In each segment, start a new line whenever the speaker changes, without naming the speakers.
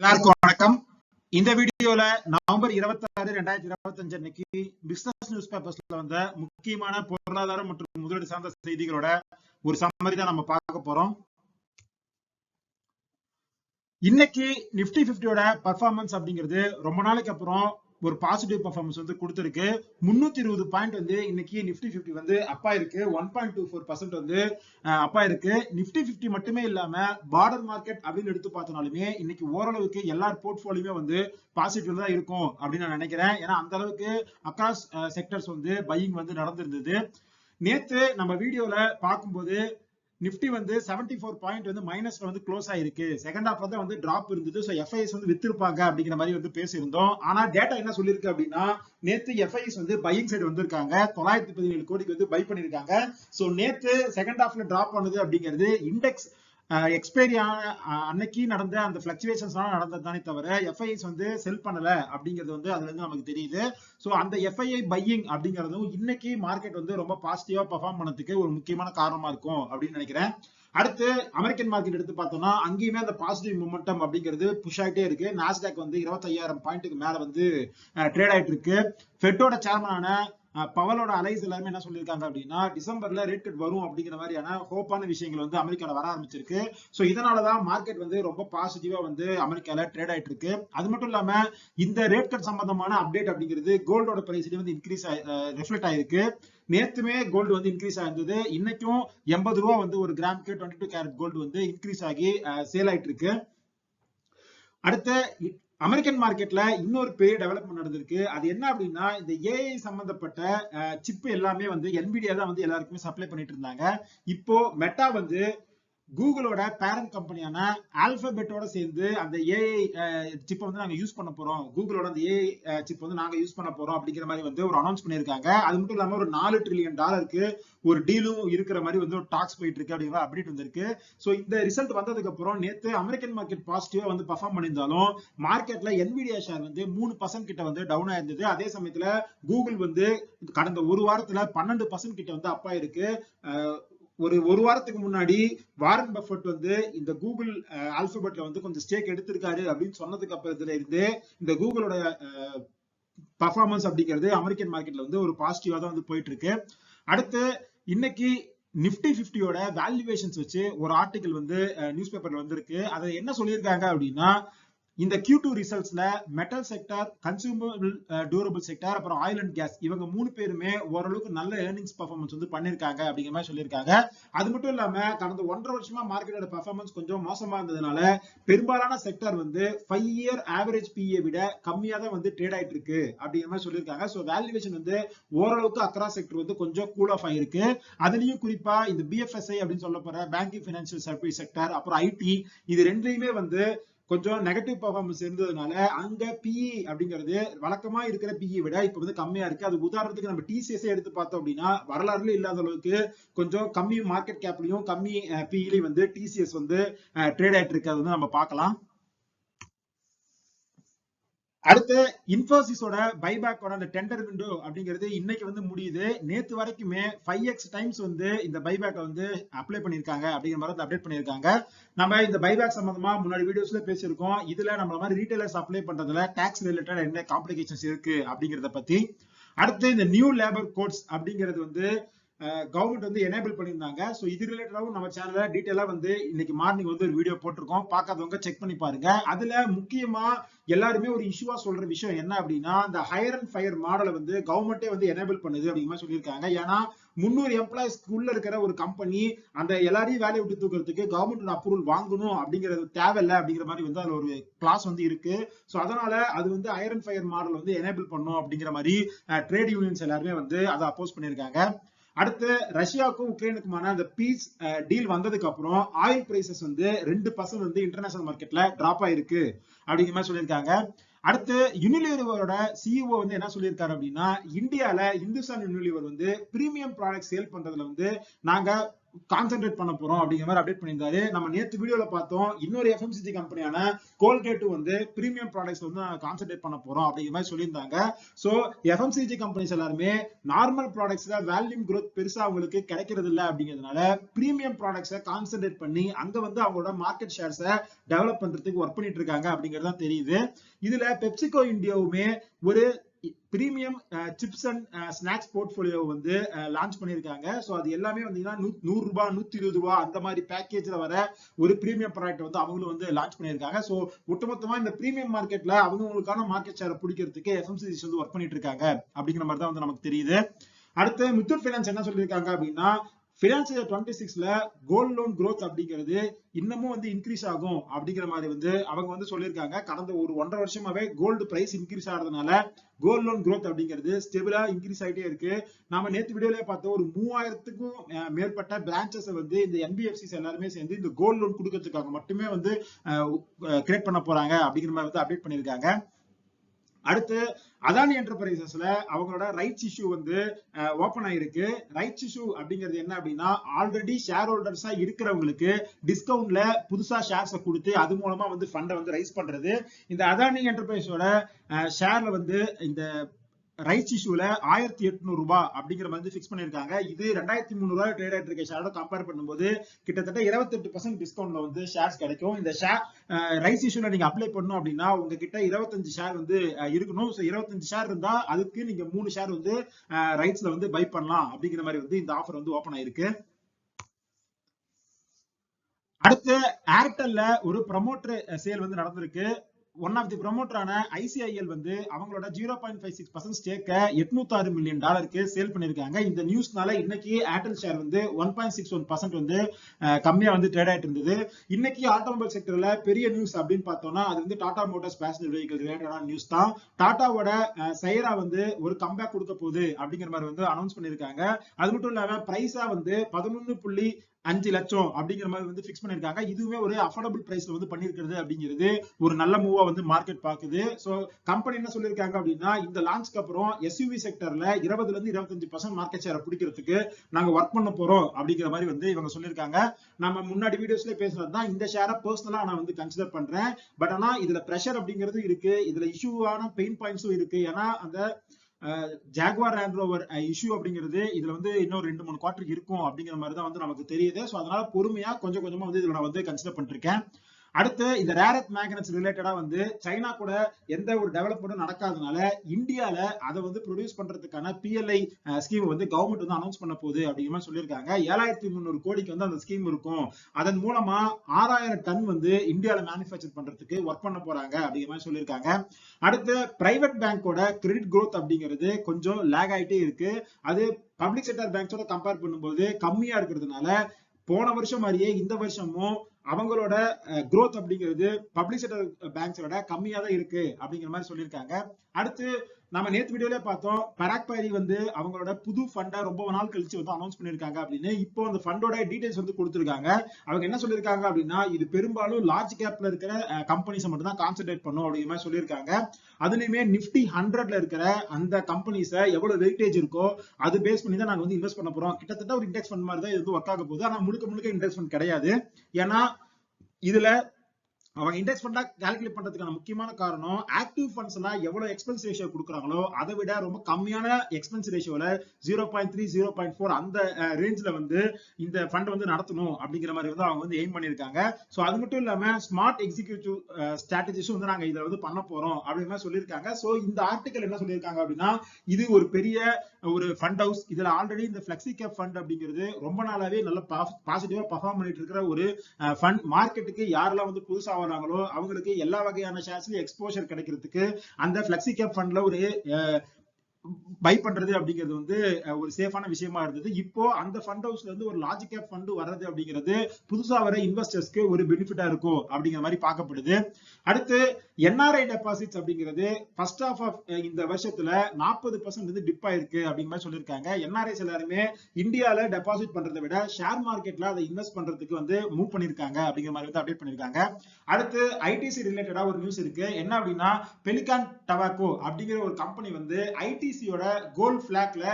எல்லாருக்கும் வணக்கம். இந்த வீடியோல நவம்பர் இருபத்தி ஆறு ரெண்டாயிரத்தி இருபத்தி அஞ்சு அன்னைக்கு பிசினஸ் நியூஸ் பேப்பர்ஸ்ல வந்த முக்கியமான பொருளாதார மற்றும் முதலீடு சார்ந்த செய்திகளோட ஒரு சம்மரி தான் நம்ம பார்க்க போறோம். இன்னைக்கு நிப்டி பிப்டியோட பர்ஃபார்மன்ஸ் அப்படிங்கிறது ரொம்ப நாளைக்கு அப்புறம் ஒரு பாசிட்டிவ் பர்ஃபார்மன்ஸ் வந்து கொடுத்துருக்கு. முன்னூத்தி இருபது பாயிண்ட் வந்து இன்னைக்கு நிப்டி பிப்டி வந்து அப்பா இருக்கு one point two four percent வந்து அப்பா இருக்கு நிப்டி பிப்டி மட்டுமே இல்லாம பார்டர் மார்க்கெட் அப்படின்னு எடுத்து பார்த்தனாலுமே இன்னைக்கு ஓரளவுக்கு எல்லா போர்ட்ஃபோலியுமே வந்து பாசிட்டிவ் தான் இருக்கும் அப்படின்னு நான் நினைக்கிறேன். ஏன்னா அந்த அளவுக்கு அக்ராஸ் செக்டர்ஸ் வந்து பையிங் வந்து நடந்திருந்தது. நேத்து நம்ம வீடியோல பார்க்கும்போது நிப்டி வந்து 74 ஃபோர் பாயிண்ட் வந்து மைனஸ்ல வந்து க்ளோஸ் ஆயிருக்கு. செகண்ட் ஹாஃப் தான் வந்து டிராப் இருந்தது. ஸோ எஃப்ஐஎஸ் வந்து வித்திருப்பாங்க அப்படிங்கிற மாதிரி வந்து பேசியிருந்தோம். ஆனா டேட்டா என்ன சொல்லியிருக்கு அப்படின்னா நேத்து எஃப்ஐஎஸ் வந்து பையிங் சைடு வந்திருக்காங்க. தொள்ளாயிரத்தி பதினேழு கோடிக்கு வந்து பை பண்ணிருக்காங்க ஸோ நேத்து செகண்ட் ஹாஃப்ல டிராப் ஆனது அப்படிங்கிறது இண்டெக்ஸ் எக்ஸ்பைரி ஆன அன்னைக்கு நடந்த அந்த பிளக்சுவேஷன்ஸ்லாம் நடந்தது தானே தவிர எஃப்ஐஸ் வந்து செல் பண்ணல அப்படிங்கிறது வந்து அதுல இருந்து நமக்கு தெரியுது. ஸோ அந்த எஃப்ஐஐ பையிங் அப்படிங்கிறதும் இன்னைக்கு மார்க்கெட் வந்து ரொம்ப பாசிட்டிவா பெர்ஃபார்ம் பண்ணதுக்கு ஒரு முக்கியமான காரணமா இருக்கும் அப்படின்னு நினைக்கிறேன். அடுத்து அமெரிக்கன் மார்க்கெட் எடுத்து பார்த்தோம்னா அங்கேயுமே அந்த பாசிட்டிவ் மொமெண்டம் அப்படிங்கிறது புஷ் ஆயிட்டே இருக்கு. நாஸ்டாக் வந்து இருபத்தையாயிரம் பாயிண்ட்டுக்கு மேல வந்து ட்ரேட் ஆயிட்டு இருக்கு. ஃபெட்டோட சேர்மனான பவலோட அலைஸ் எல்லாருமே என்ன சொல்லியிருக்காங்க அப்படின்னா டிசம்பர்ல ரேட் கட் வரும் அப்படிங்கிற மாதிரியான ஹோப்பான விஷயங்கள் வந்து அமெரிக்கால வர ஆரம்பிச்சிருக்கு. ஸோ இதனாலதான் மார்க்கெட் வந்து ரொம்ப பாசிட்டிவா வந்து அமெரிக்கால ட்ரேட் ஆயிட்டு இருக்கு. அது மட்டும் இல்லாம இந்த ரேட் கட் சம்பந்தமான அப்டேட் அப்படிங்கிறது கோல்டோட பிரைஸ்லயும் வந்து இன்க்ரீஸ் ரெஃப்ளெக்ட் ஆயிருக்கு. நேத்துமே கோல்டு வந்து இன்க்ரீஸ் ஆயிருந்தது. இன்னைக்கும் எண்பது ரூபா வந்து ஒரு கிராமுக்கு டுவெண்ட்டி டூ கேரட் கோல்டு வந்து இன்க்ரீஸ் ஆகி சேல் ஆயிட்டு இருக்கு. அடுத்த அமெரிக்கன் மார்க்கெட்ல இன்னொரு பெரிய டெவலப்மெண்ட் நடந்திருக்கு. அது என்ன அப்படின்னா இந்த ஏஐ சம்பந்தப்பட்ட சிப் எல்லாமே வந்து என்பிடியா தான் வந்து எல்லாருக்குமே சப்ளை பண்ணிட்டு இருந்தாங்க. இப்போ மெட்டா வந்து கூகுளோட பேரண்ட் கம்பெனியான ஆல்பபெட்டோட சேர்ந்து அந்த ஏஐ சிப்பை வந்து நாங்க யூஸ் பண்ண போறோம். கூகுளோட அந்த ஏஐ சிப் வந்து நாங்க யூஸ் பண்ண போறோம் அப்படிங்கிற மாதிரி வந்து ஒரு அனௌன்ஸ் பண்ணியிருக்காங்க. அது மட்டும் இல்லாம ஒரு நாலு ட்ரில்லியன் டாலருக்கு ஒரு டீலும் இருக்கிற மாதிரி வந்து ஒரு டாக்ஸ் போயிட்டு இருக்கு அப்படிங்கிற அப்டேட் வந்திருக்கு. ஸோ இந்த ரிசல்ட் வந்ததுக்கு அப்புறம் நேத்து அமெரிக்கன் மார்க்கெட் பாசிட்டிவா வந்து பர்ஃபார்ம் பண்ணியிருந்தாலும் மார்க்கெட்ல என்விடியா ஷேர் வந்து மூணு பர்சன்ட் கிட்ட வந்து டவுன் ஆயிருந்தது. அதே சமயத்துல கூகுள் வந்து கடந்த ஒரு வாரத்துல பன்னெண்டு பர்சன்ட் கிட்ட வந்து அப்பா இருக்கு ஒரு ஒரு வாரத்துக்கு முன்னாடி வாரன் பஃபட் வந்து இந்த கூகுள் ஆல்பபெட்ல வந்து கொஞ்சம் ஸ்டேக் எடுத்திருக்காரு அப்படின்னு சொன்னதுக்கு அப்புறத்துல இருந்து இந்த கூகுளோட பர்ஃபார்மன்ஸ் அப்படிங்கிறது அமெரிக்கன் மார்க்கெட்ல வந்து ஒரு பாசிட்டிவா தான் வந்து போயிட்டு இருக்கு அடுத்து இன்னைக்கு நிப்டி பிப்டியோட வேல்யூவேஷன்ஸ் வச்சு ஒரு ஆர்டிகல் வந்து நியூஸ் பேப்பர்ல வந்திருக்கு. அதை என்ன சொல்லியிருக்காங்க அப்படின்னா இந்த Q2 two ரிசல்ட்ஸ்ல metal sector consumable durable sector அப்புறம் ஆயில் அண்ட் கேஸ் இவங்க மூணு பேருமே ஓரளவுக்கு நல்ல ஏர்னிங்ஸ் பர்ஃபார்மன்ஸ் வந்து பண்ணிருக்காங்க அப்படிங்கிற மாதிரி சொல்லியிருக்காங்க. அது மட்டும் இல்லாம கடந்த ஒன்றரை வருஷமா மார்க்கெட்டோட பர்ஃபார்மன்ஸ் கொஞ்சம் மோசமா இருந்ததுனால பெரும்பாலான செக்டார் வந்து ஃபைவ் இயர் ஆவரேஜ் பிஏ விட கம்மியா தான் வந்து ட்ரேட் ஆயிட்டு இருக்கு அப்படிங்கிற மாதிரி சொல்லியிருக்காங்க. ஸோ வேல்யூவேஷன் வந்து ஓரளவுக்கு அக்ரா செக்டர் வந்து கொஞ்சம் கூல் ஆஃப் ஆயிருக்கு. அதுலயும் குறிப்பா இந்த பிஎஃப்எஸ்ஐ அப்படின்னு சொல்ல போற பேங்கிங் பினான்சியல் சர்வீஸ் செக்டர் அப்புறம் ஐடி இது ரெண்டுலையுமே வந்து கொஞ்சம் நெகட்டிவ் பர்ஃபார்மன்ஸ் இருந்ததுனால அங்க பிஇ அப்படிங்கிறது வழக்கமா இருக்கிற பிஇ விட இப்ப வந்து கம்மியா இருக்கு. அது உதாரணத்துக்கு நம்ம டிசிஎஸ் எடுத்து பார்த்தோம் அப்படின்னா வரலாறுல இல்லாத அளவுக்கு கொஞ்சம் கம்மி மார்க்கெட் கேப்லயும் கம்மி பிஇலையும் வந்து டிசிஎஸ் வந்து ட்ரேட் ஆயிட்டு இருக்கு. அது வந்து நம்ம பார்க்கலாம். அடுத்து இன்ஃபோசிஸோட பைபேக்கோட அந்த டெண்டர் விண்டோ அப்படிங்கிறது இன்னைக்கு வந்து முடியுது. நேத்து வரைக்குமே ஃபைவ் எக்ஸ் டைம்ஸ் வந்து இந்த பைபேக்கை வந்து அப்ளை பண்ணியிருக்காங்க அப்படிங்கிற மாதிரி அப்டேட் பண்ணியிருக்காங்க. நம்ம இந்த பைபேக் சம்பந்தமா முன்னாடி வீடியோஸ்ல பேசியிருக்கோம். இதுல நம்ம மாதிரி ரீட்டைலர்ஸ் அப்ளை பண்றதுல டாக்ஸ் ரிலேட்டட் என்ன காம்ப்ளிகேஷன்ஸ் இருக்கு அப்படிங்கிறத பத்தி. அடுத்து இந்த நியூ லேபர் கோட்ஸ் அப்படிங்கிறது வந்து கவர்மெண்ட் வந்து எனேபிள் பண்ணியிருந்தாங்க. ஸோ இது ரிலேட்டடாகவும் நம்ம சேனலில் டீட்டெயிலாக வந்து இன்னைக்கு மார்னிங் வந்து ஒரு வீடியோ போட்டிருக்கோம். பார்க்காதவங்க செக் பண்ணி பாருங்க. அதில் முக்கியமா எல்லாருமே ஒரு இஷ்யூவா சொல்ற விஷயம் என்ன அப்படின்னா இந்த ஹையர் அண்ட் ஃபயர் மாடலை வந்து கவர்மெண்ட்டே வந்து எனேபிள் பண்ணுது அப்படிங்கிற மாதிரி சொல்லியிருக்காங்க. ஏன்னா முந்நூறு எம்ப்ளாயிஸ்க்குள்ள இருக்கிற ஒரு கம்பெனி அந்த எல்லாரையும் வேலையை விட்டு தூக்கிறதுக்கு கவர்மெண்ட் அப்ரூவல் வாங்கணும் அப்படிங்கிறது தேவையில்லை அப்படிங்கிற மாதிரி வந்து அதில் ஒரு கிளாஸ் வந்து இருக்கு. ஸோ அதனால அது வந்து அயரன் அண்ட் ஃபயர் மாடல் வந்து எனேபிள் பண்ணும் அப்படிங்கிற மாதிரி ட்ரேட் யூனியன்ஸ் எல்லாருமே வந்து அதை அப்போஸ் பண்ணியிருக்காங்க. அடுத்து ரஷ்யாவுக்கும் உக்ரைனுக்குமான அந்த பீஸ் டீல் வந்ததுக்கு அப்புறம் ஆயில் பிரைசஸ் வந்து ரெண்டு பர்சன்ட் வந்து இன்டர்நேஷனல் மார்க்கெட்ல டிராப் ஆயிருக்கு அப்படிங்கிற மாதிரி சொல்லியிருக்காங்க. அடுத்து யூனிலிவரோட சிஇஓ வந்து என்ன சொல்லியிருக்காரு அப்படின்னா இந்தியால இந்துஸ்தான் யூனிலிவர் வந்து பிரீமியம் ப்ராடக்ட் சேல் பண்றதுல வந்து நாங்க கான்சென்ட்ரேட் பண்ண போறோம் அப்படிங்கிற மாதிரி அப்டேட் பண்ணியிருந்தாரு. நம்ம நேற்று வீடியோல பார்த்தோம் இன்னொரு எஃப்எம்சிஜி கம்பெனியான கோல்கேட் வந்து பிரீமியம் ப்ராடக்ட்ஸ் வந்து கான்சென்ட்ரேட் பண்ண போறோம் அப்படிங்கிற மாதிரி சொல்லியிருந்தாங்க. சோ எஃப்எம்சிஜி கம்பெனிஸ் எல்லாருமே நார்மல் ப்ராடக்ட்ஸ்ல வேல்யூம் க்ரோத் பெருசா அவங்களுக்கு கிடைக்கிறது இல்லை அப்படிங்கிறதுனால பிரீமியம் ப்ராடக்ட்ஸை கான்சென்ட்ரேட் பண்ணி அங்க வந்து அவங்களோட மார்க்கெட் ஷேர்ஸை டெவலப் பண்றதுக்கு ஒர்க் பண்ணிட்டு இருக்காங்க அப்படிங்கிறது தான் தெரியுது. இதுல பெப்சிகோ இந்தியாவுமே ஒரு premium chips and snacks portfolio வந்து லான்ச் பண்ணியிருக்காங்க. ஸோ அது எல்லாமே வந்தீங்கன்னா நூறு ரூபாய் நூத்தி இருபது ரூபாய் அந்த மாதிரி பேக்கேஜ்ல வர ஒரு பிரீமியம் ப்ராடக்ட் வந்து அவங்களும் வந்து லான்ச் பண்ணியிருக்காங்க. ஸோ ஒட்டுமொத்தமாக இந்த பிரீமியம் மார்க்கெட்ல அவங்களுக்கான மார்க்கெட் ஷேரை பிடிக்கிறதுக்கு எஃப்எம்சிஸ் வந்து ஒர்க் பண்ணிட்டு இருக்காங்க அப்படிங்கிற மாதிரி தான் வந்து நமக்கு தெரியுது. அடுத்து முத்தூட் ஃபைனான்ஸ் என்ன சொல்லியிருக்காங்க அப்படின்னா ஃபினான்ஸ் இயர் டுவெண்ட்டி சிக்ஸ்ல கோல்ட் லோன் க்ரோத் அப்படிங்கிறது இன்னமும் வந்து இன்க்ரீஸ் ஆகும் அப்படிங்கிற மாதிரி வந்து அவங்க வந்து சொல்லியிருக்காங்க. கடந்த ஒரு ஒன்றரை வருஷமாவே கோல்டு பிரைஸ் இன்க்ரீஸ் ஆகிறதுனால கோல்ட் லோன் க்ரோத் அப்படிங்கிறது ஸ்டெபிளா இன்க்ரீஸ் ஆகிட்டே இருக்கு. நாம நேற்று வீடியோலயே பார்த்தோம் ஒரு மூவாயிரத்துக்கும் மேற்பட்ட பிரான்ச்சஸ் வந்து இந்த என்பிஎஃப்சிஸ் எல்லாருமே சேர்ந்து இந்த கோல்ட் லோன் கொடுக்கறதுக்காக மட்டுமே வந்து கிரியேட் பண்ண போறாங்க அப்படிங்கிற மாதிரி வந்து அப்டேட் பண்ணியிருக்காங்க. அடுத்து அதானி என்டர்பிரைசஸ்ல அவங்களோட ரைட்ஸ் இஷ்யூ வந்து ஓபன் ஆயிருக்கு. ரைட்ஸ் இஷ்யூ அப்படிங்கிறது என்ன அப்படின்னா ஆல்ரெடி ஷேர் ஹோல்டர்ஸா இருக்கிறவங்களுக்கு டிஸ்கவுண்ட்ல புதுசா ஷேர்ஸை கொடுத்து அது மூலமா வந்து ஃபண்டை வந்து ரைஸ் பண்றது. இந்த அதானி என்டர்பிரைஸோட ஷேர்ல வந்து இந்த ரைட்ஸ் இஷ்யூல ஆயிரத்தி எட்நூறு ரூபாய் அப்படிங்கிற மாதிரி ஃபிக்ஸ் பண்ணிருக்காங்க இது ரெண்டாயிரத்தி முந்நூறு ரூபாய் ட்ரேட் ஆயிட்டு இருக்க ஷேரோட கம்பேர் பண்ணும்போது கிட்டத்தட்ட இருபத்தெட்டு பர்சன்ட் டிஸ்கவுண்ட்ல வந்து ஷேர்ஸ் கிடைக்கும். இந்த ஷேர் ரைஸ் இஷ்யூல நீங்க அப்ளை பண்ணணும் அப்படின்னா உங்ககிட்ட இருபத்தஞ்சு ஷேர் வந்து இருக்கணும். ஸோ இருபத்தஞ்சு ஷேர் இருந்தா அதுக்கு நீங்க மூணு ஷேர் வந்து ரைட்ஸ்ல வந்து பை பண்ணலாம் அப்படிங்கிற மாதிரி வந்து இந்த ஆஃபர் வந்து ஓப்பன் ஆயிருக்கு. அடுத்து ஏர்டெல்ல ஒரு ப்ரமோட்டர் சேல் வந்து நடந்திருக்கு. ஒன் ஆஃப் தி ப்ரொமோட்டரான ஐசிஐஎல் வந்து அவங்களோட zero point five six percent ஸ்டேக்க எட்நூத்தாறு மில்லியன் டாலருக்கு சேல் பண்ணிருக்காங்க இந்த நியூஸ்னால இன்னைக்கு ஏர்டெல் ஷேர் வந்து one point six one percent வந்து அஹ், கம்மியா வந்து ட்ரேட் ஆயிட்டு இருந்தது. இன்னைக்கு ஆட்டோமொபைல் செக்டர்ல பெரிய நியூஸ் அப்படின்னு பார்த்தோம்னா அது வந்து டாடா மோட்டார்ஸ் பேசஞ்சர் வெஹிக்கல் ரிலேட்டடான நியூஸ் தான். டாட்டாவோட சைரா வந்து ஒரு கம்பேக் கொடுக்க போகுது அப்படிங்கிற மாதிரி வந்து அனௌன்ஸ் பண்ணிருக்காங்க அது மட்டும் இல்லாம பிரைஸா வந்து பதினொன்னு புள்ளி அஞ்சு லட்சம் அப்படிங்கிற மாதிரி வந்து ஃபிக்ஸ் பண்ணிருக்காங்க இதுவுமே ஒரு அஃபோர்டபுள் பிரைஸ்ல வந்து பண்ணிருக்கிறது அப்படிங்கிறது ஒரு நல்ல மூவா வந்து மார்க்கெட் பாக்குது சோ கம்பெனி என்ன சொல்லியிருக்காங்க அப்படின்னா இந்த லான்ச்க்கு அப்புறம் எஸ்யூவி செக்டர்ல இருபதுல இருந்து இருபத்தஞ்சு பர்சன்ட் மார்க்கெட் ஷேரை பிடிக்கிறதுக்கு நாங்க ஒர்க் பண்ண போறோம் அப்படிங்கிற மாதிரி வந்து இவங்க சொல்லியிருக்காங்க. நம்ம முன்னாடி வீடியோஸ்ல பேசுறது தான் இந்த ஷேரை பர்சனலா நான் வந்து கன்சிடர் பண்றேன். பட் ஆனா இதுல ப்ரெஷர் அப்படிங்கிறது இருக்கு. இதுல இஷ்யூவான பெயின் பாயிண்ட்ஸும் இருக்கு. ஏன்னா அந்த ஜாக்வார் ரேண்ட்ரோவர் இஷ்யூ அப்படிங்கிறது இதுல வந்து இன்னும் ரெண்டு மூணு குவார்டர் இருக்கும் அப்படிங்கிற மாதிரி தான் வந்து நமக்கு தெரியுது. ஸோ அதனால பொறுமையா கொஞ்சம் கொஞ்சமா வந்து இதுல நான் வந்து கன்சிடர் பண்ணிருக்கேன். அடுத்து இந்த ரேரத் மேக்னட்ஸ் ரிலேட்டடா வந்து சைனா கூட எந்த ஒரு டெவலப்மெண்ட்டும் நடக்காதனால இந்தியால அதை வந்து ப்ரொடியூஸ் பண்றதுக்கான பிஎல்ஐ ஸ்கீம் வந்து கவர்மெண்ட் வந்து அனௌன்ஸ் பண்ண போகுது அப்படிங்கிற மாதிரி சொல்லியிருக்காங்க. ஏழாயிரத்தி முந்நூறு கோடிக்கு வந்து அந்த ஸ்கீம் இருக்கும். அதன் மூலமா ஆறாயிரம் டன் வந்து இந்தியால மேனுஃபேக்சர் பண்றதுக்கு ஒர்க் பண்ண போறாங்க அப்படிங்கிற மாதிரி சொல்லியிருக்காங்க. அடுத்து பிரைவேட் பேங்கோட கிரெடிட் க்ரோத் அப்படிங்கிறது கொஞ்சம் லேக் ஆயிட்டே இருக்கு. அது பப்ளிக் செக்டர் பேங்க்ஸோட கம்பேர் பண்ணும்போது கம்மியா இருக்கிறதுனால போன வருஷம் மாதிரியே இந்த வருஷமும் அவங்களோட growth அப்படிங்கிறது பப்ளிக் செக்டர் பேங்க்ஸோட கம்மியா தான் இருக்கு அப்படிங்கிற மாதிரி சொல்லியிருக்காங்க. அடுத்து நம்ம நேத்து வீடியோல பார்த்தோம் பராக் பாரி வந்து அவங்களோட புது ஃபண்டை ரொம்ப நாள் கழிச்சு வந்து அனௌன்ஸ் பண்ணிருக்காங்க அப்படின்னு. இப்போ அந்த ஃபண்டோட டீடைல்ஸ் வந்து கொடுத்துருக்காங்க. அவங்க என்ன சொல்லியிருக்காங்க அப்படின்னா இது பெரும்பாலும் லார்ஜ் கேப்ல இருக்கிற கம்பெனிஸை மட்டும் தான் கான்சென்ட்ரேட் பண்ணும் அப்படிங்கிற மாதிரி சொல்லியிருக்காங்க. அதுலயுமே நிப்டி ஹண்ட்ரட்ல இருக்கிற அந்த கம்பெனிஸை எவ்வளவு வெயிட்டேஜ் இருக்கோ அது பேஸ் பண்ணி தான் நாங்க வந்து இன்வெஸ்ட் பண்ண போறோம். கிட்டத்தட்ட ஒரு இண்டெக்ஸ் ஃபண்ட் மாதிரி தான் இது வந்து ஒர்க் ஆக போகுது. ஆனா முழுக்க முழுக்க இண்டெக்ஸ் ஃபண்ட் கிடையாது. ஏன்னா இதுல அவங்க இண்டெக்ஸ் ஃபண்டா கால்குலேட் பண்றதுக்கான முக்கியமான காரணம் ஆக்டிவ் ஃபண்ட்ஸ் எல்லாம் எவ்வளவு எக்ஸ்பென்ஸ் ரேஷியோ கொடுக்குறாங்களோ அதை விட ரொம்ப கம்மியான expense ரேஷியோல zero point three zero point four அந்த ரேஞ்ச்ல வந்து இந்த ஃபண்ட் வந்து நடத்தணும் அப்படிங்கிற மாதிரி வந்து அவங்க வந்து எய்ம் பண்ணியிருக்காங்க. ஸோ அது மட்டும் இல்லாம ஸ்மார்ட் எக்ஸிக்யூட்டிவ் ஸ்ட்ராட்டஜிஸும் வந்து நாங்க இதை வந்து பண்ண போறோம் அப்படின்னு மாதிரி சொல்லியிருக்காங்க. ஸோ இந்த ஆர்டிக்கல் என்ன சொல்லியிருக்காங்க அப்படின்னா இது ஒரு பெரிய ஒரு ஃபண்ட் ஹவுஸ் இதுல ஆல்ரெடி இந்த பிளெக்சி கேப் ஃபண்ட் அப்படிங்கிறது ரொம்ப நாளாவே நல்ல பாசிட்டிவா பர்ஃபார்ம் பண்ணிட்டு இருக்கிற ஒரு ஃபண்ட் மார்க்கெட்டுக்கு யாரெல்லாம் வந்து புதுசா வராங்களோ அவங்களுக்கு எல்லா வகையான ஷேர்ஸ்லயும் எக்ஸ்போஷர் கிடைக்கிறதுக்கு அந்த பிளெக்சி கேப் ஃபண்ட்ல ஒரு பை பண்றது அப்படிங்கிறது வந்து ஒரு சேஃபான விஷயமா இருந்தது. இப்போ அந்த ஃபண்ட் ஹவுஸ்ல இருந்து ஒரு லார்ஜ் கேப் ஃபண்ட் வர்றது அப்படிங்கிறது புதுசா வர இன்வெஸ்டர்ஸ்க்கு ஒரு பெனிஃபிட்டா இருக்கும் அப்படிங்கிற மாதிரி பார்க்கப்படுது. அடுத்து என்ஆர்ஐ டெபாசிட்ஸ் அப்படிங்கிறது ஃபர்ஸ்ட் ஆஃப் ஆஃப் இந்த வருஷத்துல நாற்பது பர்சன்ட் வந்து டிப் ஆயிருக்கு அப்படிங்கிற மாதிரி சொல்லியிருக்காங்க. என்ஆர்ஐஸ் எல்லாருமே இந்தியால டெபாசிட் பண்றதை விட ஷேர் மார்க்கெட்ல அதை இன்வெஸ்ட் பண்றதுக்கு வந்து மூவ் பண்ணிருக்காங்க அப்படிங்கிற மாதிரி வந்து அப்டேட் பண்ணிருக்காங்க அடுத்து ஐடிசி ரிலேட்டடா ஒரு நியூஸ் இருக்கு. என்ன அப்படின்னா பெலிகான் டபாக்கோ அப்படிங்கிற ஒரு கம்பெனி வந்து ஐடிசியோட கோல்ட் பிளாக்ல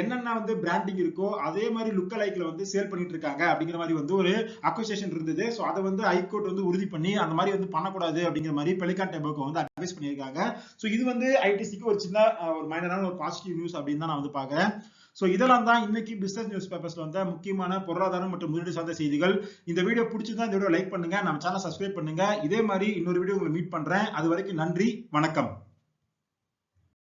என்னென்ன வந்து பிராண்டிங் இருக்கோ அதே மாதிரி லுக்க லைக்ல வந்து சேல் பண்ணிட்டு இருக்காங்க அப்படிங்கிற மாதிரி வந்து ஒரு அக்வசேஷன் இருந்தது. ஸோ அதை வந்து ஹைகோர்ட் வந்து உறுதி பண்ணி அந்த மாதிரி வந்து பண்ணக்கூடாது அப்படிங்கிற மாதிரி பெலிகான் டெபோக்கோ வந்து அட்வைஸ் பண்ணியிருக்காங்க. ஸோ இது வந்து ஐடிசிக்கு ஒரு சின்ன ஒரு மைனரான ஒரு பாசிட்டிவ் நியூஸ் அப்படின்னு தான் நான் வந்து பாக்குறேன் ஸோ இதெல்லாம் தான் இன்னைக்கு பிசினஸ் நியூஸ் பேப்பர்ஸ்ல வந்த முக்கியமான பொருளாதாரம் மற்றும் முதலீடு சார்ந்த செய்திகள். இந்த வீடியோ பிடிச்சிருந்தா இந்த வீடியோ லைக் பண்ணுங்க. நம்ம சேனல் சப்ஸ்கிரைப் பண்ணுங்க. இதே மாதிரி இன்னொரு வீடியோ உங்களை மீட் பண்றேன். அது வரைக்கும் நன்றி. வணக்கம்.